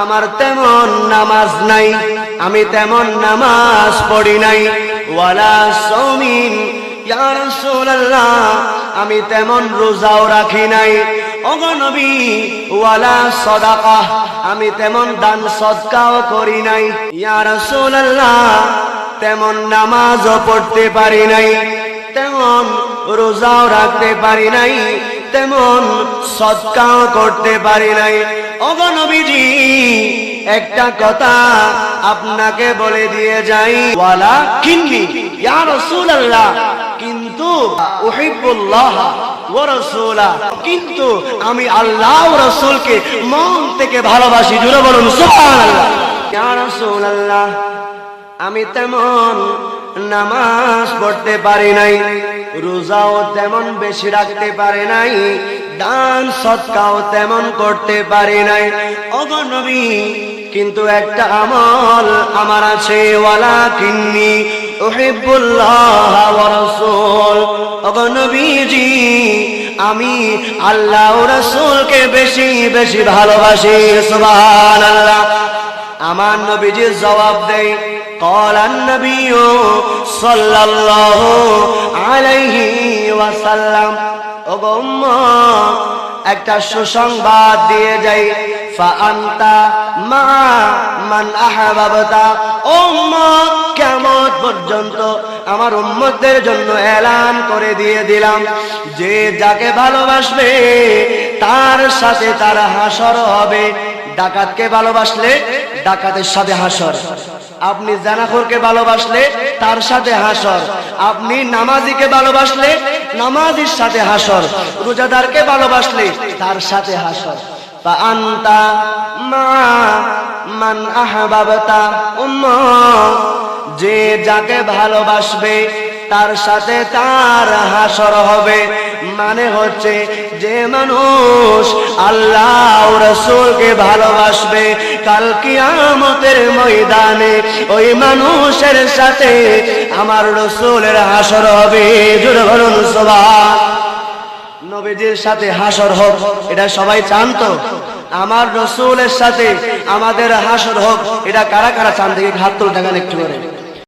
আমার তেমন নামাজ নাই, আমি তেমন নামাজ পড়ি নাই। ওয়ালা সৌমিন আমি তেমন রোজাও রাখি নাই। আমি তেমন দান সদকাও করি নাই। ইয়া রাসূলুল্লাহ, তেমন নামাজও পড়তে পারি নাই, তেমন রোজাও রাখতে পারি নাই। তেমন সৎকাও করতে পারি নাই। অগনবীজি একটা কথা আপনাকে বলে দিয়ে যাই। ওয়ালা কিন্নি ইয়া রাসূলুল্লাহ, কিন্তু উহিব্বুল্লাহ ওয়া রাসূলা, কিন্তু আমি আল্লাহ রাসূলকে মন থেকে ভালোবাসি। জুড়ে বলুন, সুবহানাল্লাহ। ইয়া রাসূলুল্লাহ, আমি তেমন নামাজ পড়তে পারি নাই, রোজাও তেমন বেশি রাখতে পারি নাই, দান সৎকাও তেমন করতে পারি নাই। অগনবী কিন্তু একটা আমল আমার আছে ওয়ালা কিন্নি উহিব্বুল্লাহ ওয়া রাসূল। অগনবীজি আমি আল্লাহ রসুলকে বেশি বেশি ভালোবাসি, সুবহানাল্লাহ। আমার নবীজি জবাব দেয় قال النبي صلى الله عليه وسلم ওগো উম্মা, একটা সুসংবাদ দিয়ে যাই ফাআন্তা মা মান আহাবাবতা ও উম্মা, কিয়ামত পর্যন্ত আমার উম্মতদের জন্য এলান করে দিয়ে দিলাম যে যাকে ভালোবাসবে তার সাথে তার হাসর হবে ডাকাতকে ভালোবাসলে ডাকাতের সাথে হাসর আপনি জানাখোরকে ভালোবাসলে তার সাথে হাসর। আপনি নামাজিকে ভালোবাসলে নামাজির সাথে হাসর। রোজাদারকে ভালোবাসলে তার সাথে হাসর। আন্তা মা মান আহবাবতা উম্মা যে যাকে ভালোবাসবে তার সাথে তার হাসর হবে। মানে হচ্ছে যে মানুষ আল্লাহ রসুলকে ভালোবাসবে, কাল কিয়ামতের ময়দানে ওই মানুষের সাথে আমার রসুলের হাসর হবে। জোরে বলুন নবীজির সাথে হাসর হোক, এটা সবাই চান তো? আমার রসুলের সাথে আমাদের হাসর হোক, এটা কারা কারা চান? দেখে হাত তুলে দেখান একটু করে।